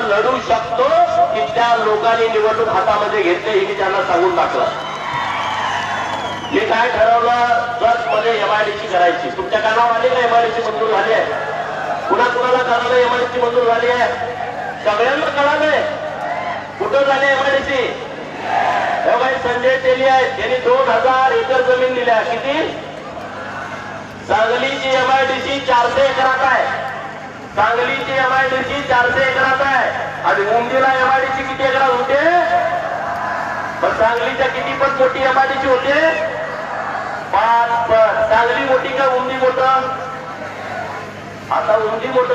लढू शकतो की त्या लोकांनी निवडणूक हातामध्ये घेतली हे मी त्यांना सांगून टाकलं. मी काय ठरवलं? जर मध्ये एमआयडीसी करायची. तुमच्या कानावर आली का एमआयडीसी मंजूर झाली आहे? कुणा कुणाला कळालं एमआयडीसी मंजूर झाली आहे? सगळ्यांना कळालंय. कुठं झाली एमआयडीसी संजय तेली आहेत. त्यांनी दोन हजार एकर जमीन दिल्या किती? सांगलीची एमआयडीसी चारशे एकरात आहे. सांगलीची एमआयडीसी चारशे एकरात आहे. आणि मुंबईला एमआयडीसी किती एकरात होते? पण सांगलीच्या किती पण मोठी एमआयडीसी होते? पाच पण. सांगली मोठी का उंदी मोठ? आता उंदी मोठ.